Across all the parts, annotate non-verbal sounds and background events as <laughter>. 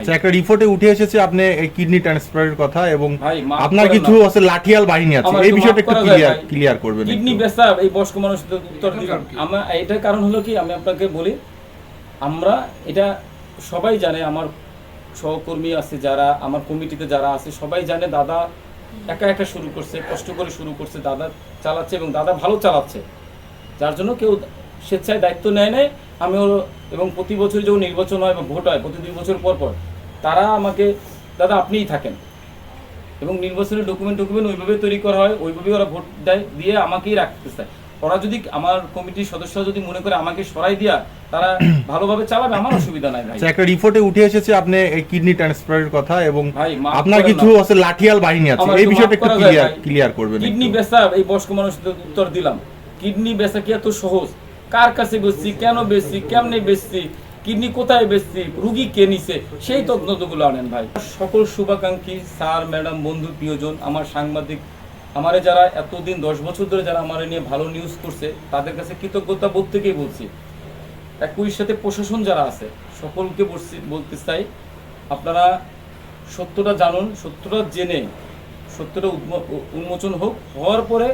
আচ্ছা, একটা রিপোর্টে উঠে এসেছে আপনি কিডনি ট্রান্সপ্লান্টের কথা এবং আপনার কিছু আছে লাঠিয়াল বাহিনী আছে। এই বিষয়টা একটু ক্লিয়ার ক্লিয়ার করবেন কিডনি। বেচা এই বয়স্ক মানুষ উত্তর আমার এটার কারণ হলো কি? আমি আপনাকে বলি আমরা এটা সবাই জানে আমার সহকর্মী আছে যারা আমার কমিটিতে যারা আছে সবাই জানে দাদা একা একা শুরু করছে কষ্ট করে শুরু করছে দাদা চালাচ্ছে এবং দাদা ভালো চালাচ্ছে। যার জন্য কেউ স্বেচ্ছায় দায়িত্ব নেয় নেয় আমি ওর এবং প্রতি বছর যখন নির্বাচন হয় বা ভোট হয় প্রতি দুই বছর পর পর। তারা আমাকে দাদা আপনিই থাকেন। এবং নির্বাচনের ডকুমেন্ট ডকুমেন্ট ওইভাবে তৈরি করা হয় ওইভাবে ওরা ভোট দেয় দিয়ে আমাকেই রাখতে চায়। ওরা যদি আমার কমিটির সদস্য যদি মনে করে আমাকে সরাই দিয়া তারা <coughs> ভালোভাবে চালাবে আমার অসুবিধা নাই ভাই। আচ্ছা, একটা রিপোর্টে উঠে এসেছে আপনি এই কিডনি ট্রান্সপ্লান্টের কথা এবং আপনার কিছু আছে লাঠিয়াল বাহিনী আছে? এই বিষয়টা একটু ক্লিয়ার ক্লিয়ার করবেন কিডনি। বেচা এই বয়স্ক মানুষদের উত্তর দিলাম। কিডনি বেচা কি এত সহজ? কার কাছে বেচছি? কেন বেচছি? কেমনে বেচছি? কিডনি কোথায় বেচছি, রুগী কে নিছে, সেই তথ্যগুলো আনেন ভাই। সকল শুভাকাঙ্ক্ষী স্যার, ম্যাডাম, বন্ধু, প্রিয়জন, আমার সাংবাদিক, আমারে যারা এতদিন, দশ বছর ধরে যারা আমার নিয়ে ভালো নিউজ করছে, তাদের কাছে কৃতজ্ঞতা বোধ থেকেই বলছি। একই সাথে প্রশাসন যারা আছে, সকলকে বলছি, বলতে চাই, আপনারা সত্যটা জানুন, সত্যটা জেনে, সত্যটা উন্মোচন হোক, হওয়ার পরে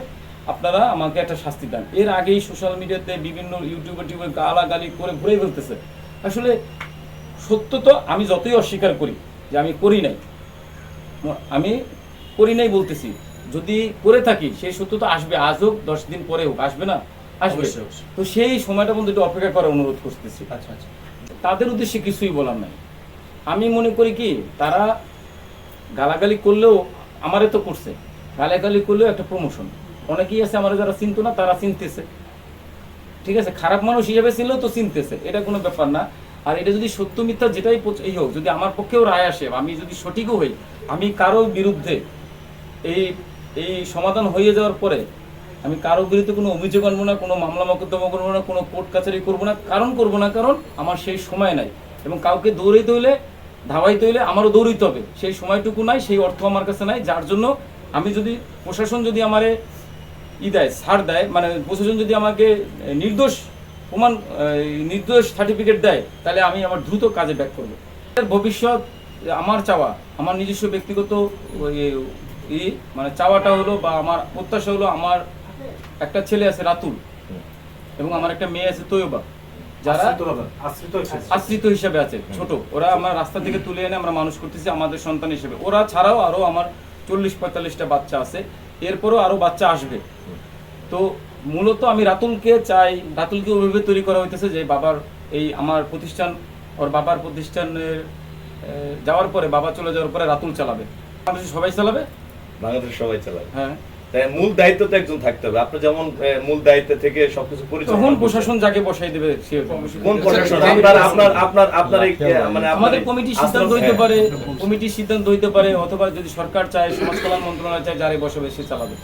আপনারা আমাকে একটা শাস্তি দেন। এর আগেই সোশ্যাল মিডিয়াতে বিভিন্ন ইউটিউবে টিউবে গালাগালি করে ঘুরে ফেলতেছে। আসলে সত্য তো আমি যতই অস্বীকার করি যে আমি করি নাই। আমি করি নাই বলতেছি। যদি করে থাকি সেই সত্য তো আসবে আজ হোক দশ দিন পরে হোক আসবে না? আসবে। তো সেই সময়টা পর্যন্ত একটু অপেক্ষা করার অনুরোধ করতেছি। আচ্ছা আচ্ছা। তাদের উদ্দেশ্যে কিছুই বলার নাই। আমি মনে করি কি তারা গালাগালি করলেও আমারে তো করছে। গালাগালি করলেও একটা প্রমোশন অনেকেই আছে আমার যারা চিনতো না তারা চিনতেছে। ঠিক আছে? খারাপ মানুষ হিসেবে ছিল তো চিনতেছে, এটা কোনো ব্যাপার না। আর এটা যদি সত্য মিথ্যা যেটাই এই হোক, যদি আমার পক্ষেও রায় আসে, আমি যদি সঠিকও হই, আমি কারও বিরুদ্ধে এই এই সমাধান হয়ে যাওয়ার পরে আমি কারও বিরুদ্ধে কোনো অভিযোগ আনব না, কোনো মামলা মোকদ্দমা করব না, কোনো কোর্ট কাছারি করব না, কারণ করব না, কারণ আমার সেই সময় নাই। এবং কাউকে দৌড়াইতে হইলে, ধাওয়াইতে হইলে আমারও দৌড়াইতে হবে। সেই সময়টুকু নাই, সেই অর্থ আমার কাছে নাই, যার জন্য আমি যদি, প্রশাসন যদি আমারে ই দেয় ছাড় দেয় মানে প্রশাসন যদি আমাকে নির্দোষ প্রমাণ নির্দোষ সার্টিফিকেট দেয় তাহলে আমি আমার দ্রুত কাজে ব্যাক করব। এর ভবিষ্যৎ আমার চাওয়া আমার নিজস্ব ব্যক্তিগত ই মানে চাওয়াটা হলো বা আমার প্রত্যাশা হলো আমার একটা ছেলে আছে রাতুল এবং আমার একটা মেয়ে আছে তৈবা যারা আশ্রিত হিসাবে আছে ছোট। ওরা আমার রাস্তা থেকে তুলে এনে আমরা মানুষ করতেছি আমাদের সন্তান হিসেবে। ওরা ছাড়াও আরও আমার চল্লিশ পঁয়তাল্লিশটা বাচ্চা আছে। এরপরও আরও বাচ্চা আসবে। তো মূলত আমি রাতুলকে চাই রাতুলকে ওইভাবে তৈরি করা হইতেছে যে বাবার এই আমার প্রতিষ্ঠান ওর বাবার প্রতিষ্ঠানের যাওয়ার পরে বাবা চলে যাওয়ার পরে রাতুল চালাবে। বাংলাদেশ সবাই চালাবে? বাংলাদেশ সবাই চালাবে। হ্যাঁ। তাই মূল দায়িত্ব তো একজন থাকতে হবে। আপনি যেমন আহ, মূল দায়িত্ব থেকে সবকিছু পরিচালনা কোন প্রশাসন যাকে বসাই দেবে সে কোন প্রশাসন? আপনার আপনার আপনার আপনার মানে আমাদের কমিটি সিদ্ধান্ত হইতে হ্যাঁ। পারে কমিটির সিদ্ধান্ত হইতে পারে অথবা যদি সরকার চায় সমাজ কল্যাণ মন্ত্রণালয় চায় যারে বসাবে সে চালাবে।